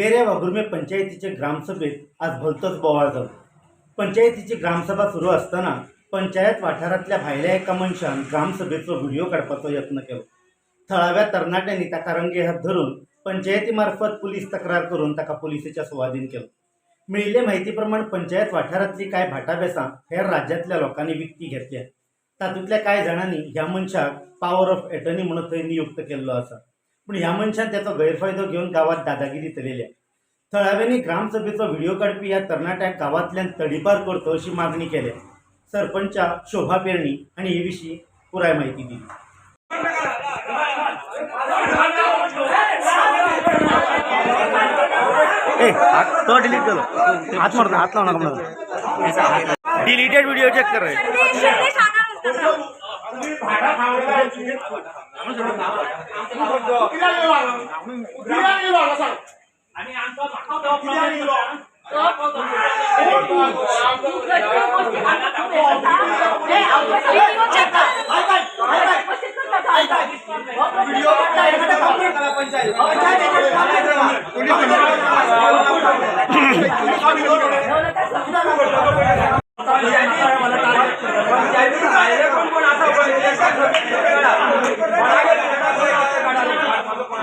वेऱ्या वाघुर्मे पंचायतीचे ग्रामसभेत आज भलतंच बोवाळ जालो पंचायतीची ग्रामसभा सुरू असताना पंचायत वाठारांतल्या भायल्या एका मनशान ग्रामसभेचो व्हिडिओ काडपाचो यत्न केलो. थळाव्या तरणाट्यांनी ताका रंगे हात धरून पंचायती मार्फत पुलीस तक्रार करून ताका पुलिसेच्या सुवादीन केलो. मेळिल्ले म्हायती प्रमाण पंचायत वाठारांतली कांय भाटाभेसां हेर राज्यांतल्या लोकांनी विकती घेतल्या तातूंतल्या कांय जाणांनी ह्या मनशाक पॉवर ऑफ एटर्नी म्हणून थंय नियुक्त केल्लो आसा. पूण ह्या मनशान त्याचो गैरफायदो घेवन गांवांत दादागिरी चलयल्या थळाव्यांनी ग्रामसभेचो व्हिडिओ काडपी ह्या तरणाट्यांक गांवांतल्यान तडीपार करचो अशी मागणी केल्या. सरपंचा शोभा पेरणी हांणी हे विशीं पुराय म्हायती दिली. तो डिलीट केलो हात मारतो हात लावू नका मला डिलीटेड व्हिडिओ चेक कर किराया वाला किराया वाला सांग आणि आमचा भाव दवा किराया वाला ए आपण सगळे चेक कर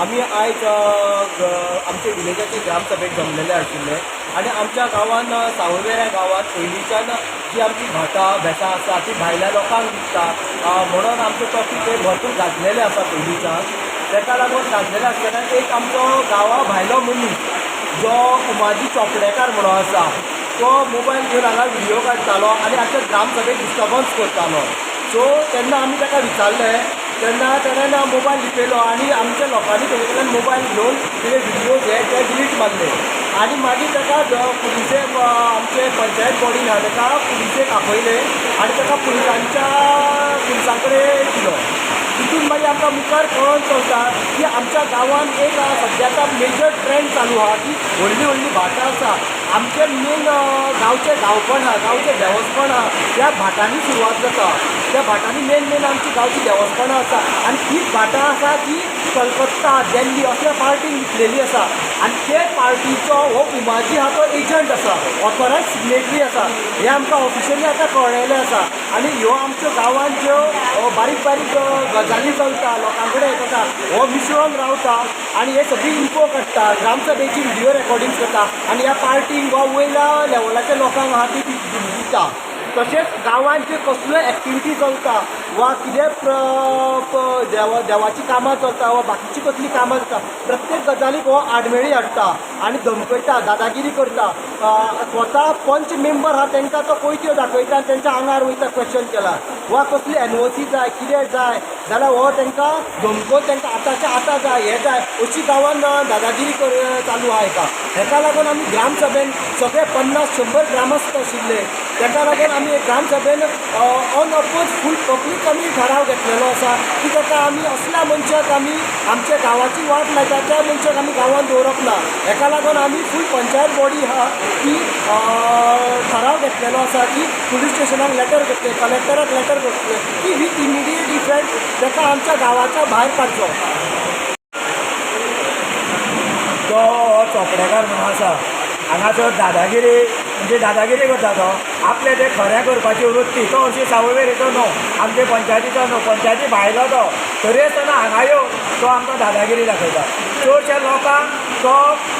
आमी आयज आमचे विलेजाचे ग्रामसभेक जमलेले आशिल्ले आनी आमच्या गांवान अ, सावयवेऱ्या गांवात पयलींच्यान जी आमची भाटां बेसां आसा ती भायल्या लोकांक दिसता म्हणून आमचे टॉपीक हे भरपूर गाजलेले आसा पयलींच्यान ताका लागून गाजलेले आसतना एक आमचो गांवा भायलो मनीस जो उमाजी चोपडेकार म्हणून आसा तो मोबायल घेवन हांगा व्हिडियो काडटालो आनी आमच्या ग्रामसभेक डिस्टर्बन्स करतालो. सो तेन्ना आमी ताका विचारलें तेन्ना ताणें मोबायल लिपयलो आनी आमच्या लोकांनी तेजे कडल्यान मोबायल घेवन तेजे व्हिडिओ हे ते डिलीट मारले. आनी मागीर ताका ज- पुलिसेक आमचे पंचायत बॉडीन आहा ताका पुलिसेक आपयले आनी ताका पुलिसांच्या पुलिसां कडेन दिलो तितून मागीर आमकां मुखार कळोन चलता की आमच्या गांवान एक सद्याक मेजर ट्रेंड चालू आहा की व्हडली व्हडली भाटां आसा आमचे मेन गांवचे गांवपण आहा गांवचे देवस्थान आहा त्या भाटांनी सुरवात जाता. त्या भाटांनी मेन मेन आमची गांवची देवस्थानां आसा आनी तीच भाटां आसा ती कलकत्ता दिल्ली असल्या पार्टीन विकलेली आसा आनी ते पार्टीचो हो उमाजी हा तो एजंट आसा ऑथोरायज सिग्नेटरी आसा हे आमकां ऑफिशियली आतां कळलेलें आसा आनी ह्यो आमच्यो गांवांत ज्यो बारीक बारीक गजाली चलता लोकां कडेन हें जाता हो मिसळून रावता आनी हे सगळी इन्फो काडटा ग्रामसभेची व्हिडिओ रेकॉर्डिंग करता आनी ह्या पार्टीक वा वयल्या लेवलाच्या लोकांक आहा ती दिता तशेंच गांवांत जे कसल्यो एक्टिविटी चलता वा कितें प्र देवा देवाची कामां चलता वा बाकीची कसली कामां जाता प्रत्येक गजालीक हो आडमेळी हाडटा आनी धमकयता दादागिरी करता. स्वता पंच मेंबर हा तांकां तो कोयत्यो दाखयता आनी तांच्या आंगार वयता क्वेश्चन केला. वा कसली एनओसी जाय कितें जाय जाल्यार हो तांकां धमकोवन तांकां आतांच्या आतां जाय हें जाय अशी गांवांत दादागिरी कर चालू आहा हेका हेका लागून आमी ग्रामसभेन सगळे पन्नास शंबर ग्रामस्थ आशिल्ले तेका लागून आमी ग्रामसभेन ऑन अपोज फूल पब्लीक आमी ठराव घेतलेलो आसा की ताका आमी असल्या मनशाक आमी आमच्या गांवाची वाट लायता त्या मनशाक आमी गांवांत दवरप ना हेका लागून आमी फूल पंचायत बॉडी आहा ती ठराव घेतलेलो आसा की पुलीस स्टेशनाक लॅटर करतले कलेक्टराक लॅटर करतले की वीथ इमिडिएट इफेक्ट ताका आमच्या गांवाच्या भायर काडचो तो चोपडेकार म्हणून आसा हांगासर दादागिरी म्हणजे दादागिरी करता तो हो? आपले ते खरें करपाची वृत्ती. तो अशी सावयवेरेचो न्हू आमचे पंचायतीचो न्हू पंचायती भायलो तो. तरी आसतना हांगा येवन तो आमकां दादागिरी दाखयता चडशा लोकांक तो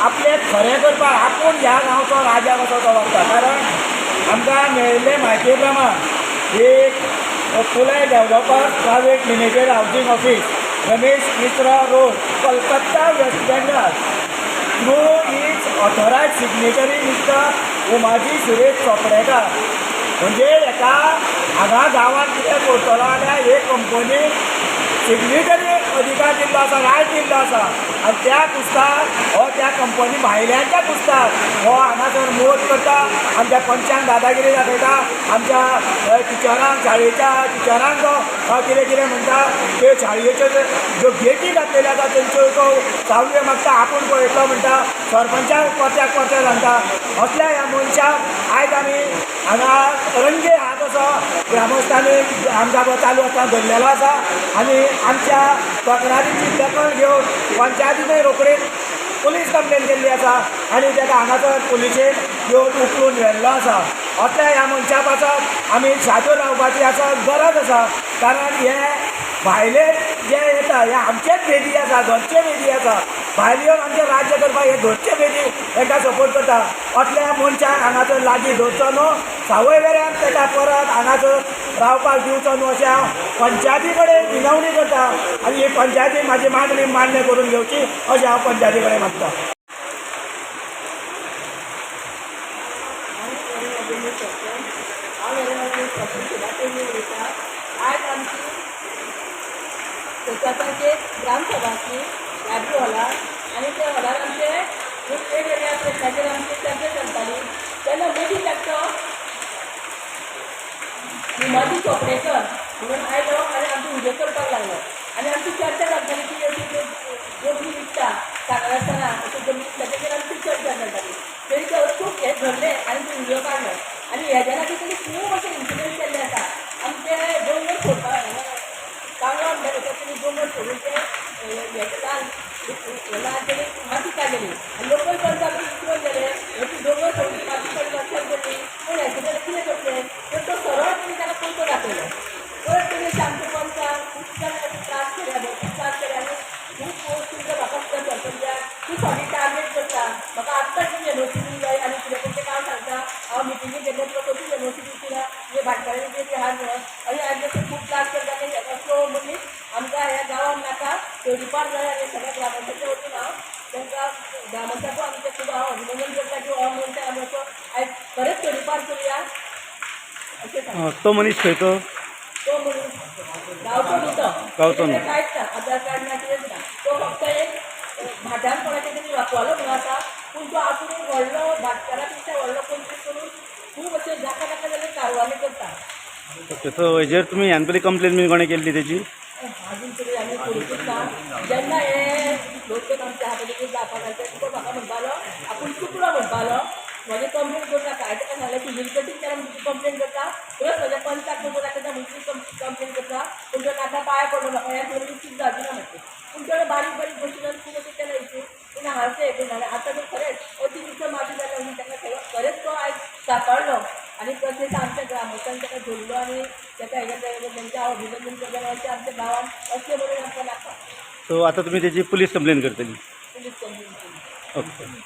आपलें खरें करपाक आपूण ह्या गांवचो राजा कसो तो वागता. कारण आमकां मेळिल्ले म्हायती प्रमाण एक पुलाय developer private limited housing office Ramesh Mishra road Calcutta west Bengal through is authorised signatory mister Umaji Suresh Chopdekar म्हणजे एका हांगा गांवांत कितें करतलो जाल्यार एक कंपनी सिग्नेचरी अधिकार दिल्लो आसा रायट दिल्लो आसा आनी त्या पुस्ताक हो त्या कंपनी भायल्यांच्या पुस्ताक हो हांगासर मोद करता आमच्या पंचांक दादागिरी दाखयता आमच्या टिचरांक शाळेच्या टिचरांक जो हो, कितें कितें म्हणटा ते शाळेच्यो ज्यो ज्यो गेटी घातलेल्यो आसा तेंच्यो तो सावळ्यो मागता आपूण पळयतलो म्हणटा सरपंचाक परत्याक परत्या सांगता असल्या ह्या मनशाक आयज आमी हांगा रंगे हात असो ग्रामस्थांनी आमच्या चालू आसा धरलेलो आसा आनी आमच्या तक्रारीची दखल घेवन पंचायतीनूय रोखडीच पुलीस कंप्लेन केल्ली आसा आनी ताका हांगासर पुलिशेन येवन उखलून व्हेल्लो आसा असल्या ह्या मनशा पासत आमी सादूर रावपाची आसा गरज आसा कारण हे भायले जे येता हे आमचेच भेदी आसा घरचे भेदी आसा भायल्यो येवन आमचें राज्य करपाक हे घरचे भेदी ताका सपोर्ट करता असल्या मनशाक हांगासर लागीं धरचो न्हू सावय वेऱ्यान ताका परत हांगासर रावपाक दिवचो न्हू अशें हांव पंचायती कडेन विनवणी करता आनी ही पंचायती म्हाजी मागणी मान्य करून घेवची अशें हांव पंचायती कडेन मागता आज आमची स्वतःचे ग्रामसभा आसली लायब्ररी हॉलार आनी त्या हॉलार आमचे वेगवेगळ्या प्रश्नाचेर आमची चर्चा चलताली तेन्ना मदीं लागतो निमाजी चोपडेकर म्हणून आयलो आनी आमची उजो करपाक लागलो. आनी आमची चर्चा जाताली की अशी जमनी विकता सांगला आसतना अशी जमनी विकता तेजेर आमची चर्चा जाताली तरी ते खूब हे धरले आनी ती उजो काडलो आनी हेज्या लागीं तरी खूब अशे इन्सिडंट केल्ले आसा आमचे दोंगर सोडपाक कांगो तातूंत दोंगर सोडून ते हेचे लाल लाल तेणी माती लोकल पंचायत विचारून गेले हेची दोंगर सोडून माती काडली लक्षात पडली पूण हेचे कडेन कितें करतले तर तो सरळ तेणी ताका पयसो दाखयलो परत तेणी शांती पंचाक खूब जाणांक त्रास केले खूब त्रास केले आनी खूब पोस्ट तुमकां म्हाका सुद्दां सरपंचाक ती फाटी टार्गेट करता म्हाका आत्ताच तुमी युनिव्हर्सिटी जाय आनी कितें तें काम सांगता हांव मिटिंगेक गेले तुका कशी युनिव्हर्सिटी दिला म्हणजे भाटकारांनी ते हार म्हणून आनी आज जसं खूब त्रास करता आनी असलो मनीस आमकां ह्या गांवांत नाका तोडीपार जाय आनी सगळ्या ग्रामपंचायती वतीन हांव तांकां ग्रामपंचायतो आमी ते खूब हांव अभिनंदन करता की हो मनशाक आमी असो आयज खरेंच तोडीपार करुया अशें सांगता अं, तो मनीस खंय तो गांवचो न्ही तो गांवचो न्ही. तेजें कांयच ना आधार कार्ड ना कितेंच ना तो फक्त एक भाटान कोणाचें तरी वापरलो म्हणून आसा पूण तो आपूण एक व्हडलो भाटकारा पेक्षा व्हडलो पंचवीस करून खूब अशे जाका ताका जाल्यार कारवानी करता ओके सो हेजेर तुमी ह्यान पयलीं कंप्लेन बीन कोणें केल्ली तेजी अजून तरी आमी करूंकूच ना जेन्ना हे लोक आमच्या हाताचे जावपाक लागले तो म्हाका म्हणपालो आपूण चुकलो म्हणपालो म्हजें कंप्लेन करूं नाका हांवें ताका सांगलें तुजी कटींग केला म्हणून कंप्लेन करता. प्लस म्हज्या पंचाक फोटो दाखयता म्हणून कंप्लेन करता. पूण तो नाका पांय पडलो म्हाका ह्या सगळी चूक जावची ना पूण तेणें बारीक बारीक गोश्टीन खूब अशें केलें इशू पूण तें हें करना आतां तो खरेंच अती दिवसां मागी जालें म्हणून ताका खरें- खरेंच तो आयज सांबाळलो आनी तशेंच आमच्या ग्रामस्थान ताका धरलो आनी ताका तेंचें हांव अभिनंदन करता अशें आमच्या गांवांत अशें म्हणून आमकां नाका सो आतां तुमी तेजी पुलीस कंप्लेन करतली पुलीस कंप्लेन ओके